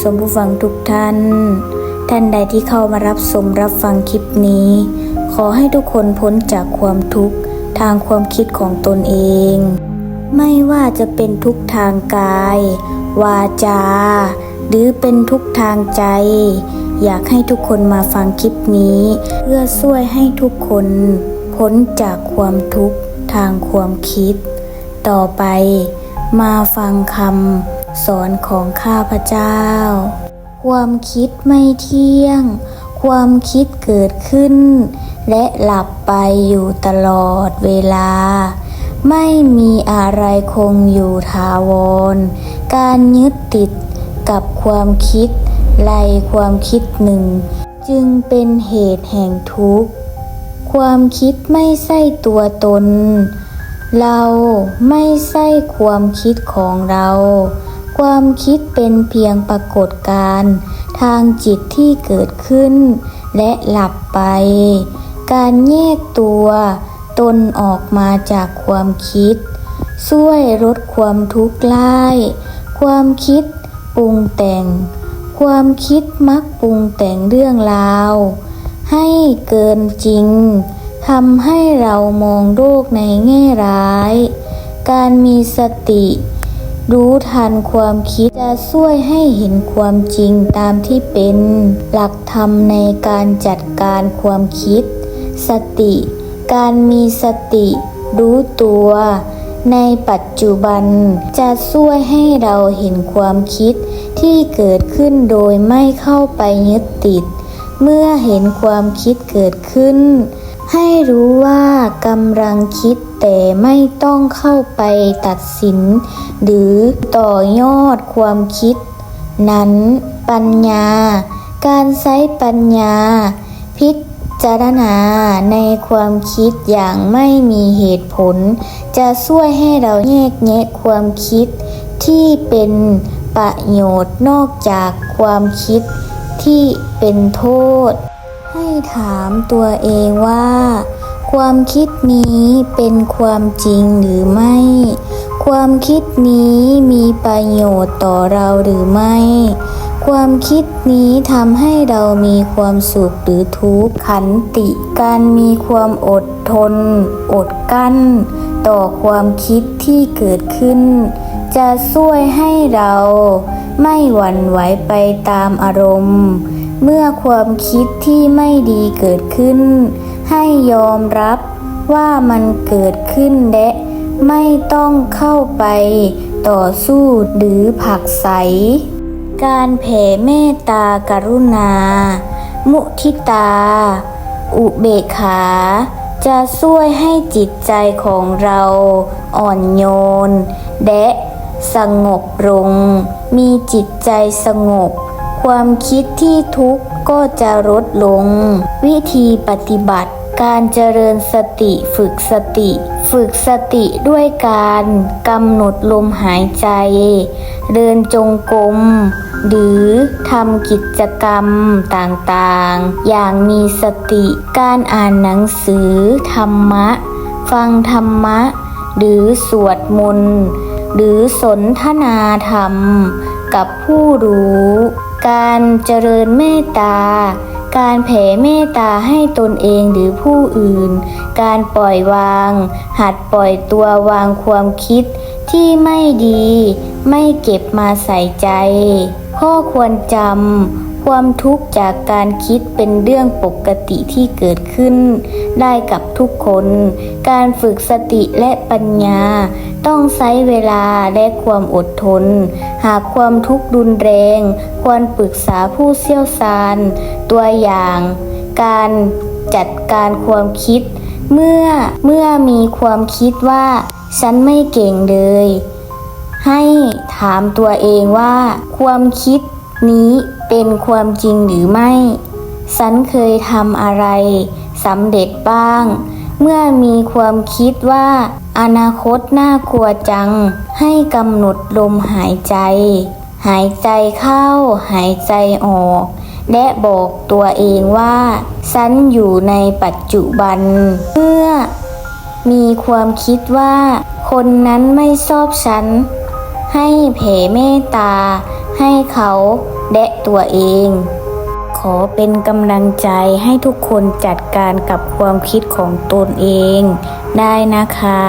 ชมผู้ฟังทุกท่าน ท่านใดที่เข้ามารับชมรับฟังคลิปนี้ ขอให้ทุกคนพ้นจากความทุกข์ทางความคิดของตนเอง ไม่ว่าจะเป็นทุกทางกาย วาจา หรือเป็นทุกทางใจ อยากให้ทุกคนมาฟังคลิปนี้ เพื่อช่วยให้ทุกคนพ้นจากความทุกข์ทางความคิด ต่อไปมาฟังคำ สอนของข้าพเจ้า ความคิดไม่เที่ยง ความคิดเกิดขึ้น และหลับไปอยู่ตลอดเวลา ไม่มีอะไรคงอยู่ถาวร การยึดติดกับความคิดไล่ความคิดหนึ่ง จึงเป็นเหตุแห่งทุกข์ ความคิดไม่ใช่ตัวตน เราไม่ใช่ความคิดของเรา ความคิดเป็นเพียงปรากฏการณ์ทางจิตที่เกิดขึ้น และหลับไป การแยกตัว ตนออกมาจากความคิด ช่วยลดความทุกข์ร้าย ความคิดปรุงแต่ง ความคิดมักปรุงแต่งเรื่องราว ให้เกินจริงทำให้เรามองโลกในแง่ร้าย การมีสติ รู้ทันความคิดจะช่วยให้เห็นความจริงตามที่เป็น หลักธรรมในการจัดการความคิด สติ การมีสติ รู้ตัว ในปัจจุบันจะช่วยให้เราเห็นความคิดที่เกิดขึ้นโดยไม่เข้าไปยึดติด เมื่อเห็นความคิดเกิดขึ้น ให้รู้ว่ากำลังคิดแต่ไม่ต้องเข้าไปตัดสิน หรือต่อยอดความคิด นั้นปัญญา การใช้ปัญญา พิจารณาในความคิดอย่างไม่มีเหตุผล จะช่วยให้เราแยกแยะความคิดที่เป็นประโยชน์นอกจากความคิดที่เป็นโทษ ให้ถามตัวเองว่า ความคิดนี้เป็นความจริงหรือไม่ ความคิดนี้มีประโยชน์ต่อเราหรือไม่ ความคิดนี้ทำให้เรามีความสุขหรือทุกข์ขันติการมีความอดทน อดกั้น ต่อความคิดที่เกิดขึ้น จะช่วยให้เราไม่หวั่นไหวไปตามอารมณ์ เมื่อความคิดที่ไม่ดีเกิดขึ้น ให้ยอมรับว่ามันเกิดขึ้นและไม่ต้องเข้าไปต่อสู้หรือผลักไสการแผ่เมตตากรุณา มุทิตา อุเบกขา จะช่วยให้จิตใจของเราอ่อนโยน และสงบลง มีจิตใจสงบ ความคิดที่ทุกข์ก็จะลดลง วิธีปฏิบัติการเจริญสติฝึกสติ ฝึกสติด้วยการกำหนดลมหายใจ เดินจงกรมหรือทำกิจกรรมต่างๆ อย่างมีสติ การอ่านหนังสือธรรมะ ฟังธรรมะ หรือสวดมนต์ หรือสนทนาธรรมกับผู้รู้ การเจริญเมตตา การแผ่เมตตาให้ตนเองหรือผู้อื่น การปล่อยวาง หัดปล่อยตัววางความคิดที่ไม่ดี ไม่เก็บมาใส่ใจ ข้อควรจำความทุกข์จากการคิดเป็นเรื่องปกติที่เกิดขึ้น ได้กับทุกคน การฝึกสติและปัญญา ต้องใช้เวลาและความอดทน หากความทุกข์รุนแรง ควรปรึกษาผู้เชี่ยวชาญ ตัวอย่าง การจัดการความคิด เมื่อเมื่อมีความคิดว่า ฉันไม่เก่งเลย ให้ถามตัวเองว่า ความคิดนี้เป็นความจริงหรือไม่ ฉันเคยทำอะไรสำเร็จบ้าง เมื่อมีความคิดว่า อนาคตน่ากลัวจัง ให้กำหนดลมหายใจ หายใจเข้า หายใจออก และบอกตัวเองว่าฉันอยู่ในปัจจุบัน เมื่อมีความคิดว่า คนนั้นไม่ชอบฉัน ให้แผ่เมตตา ให้เขาและตัวเอง ขอเป็นกำลังใจให้ทุกคนจัดการกับความคิดของตนเอง ได้นะคะ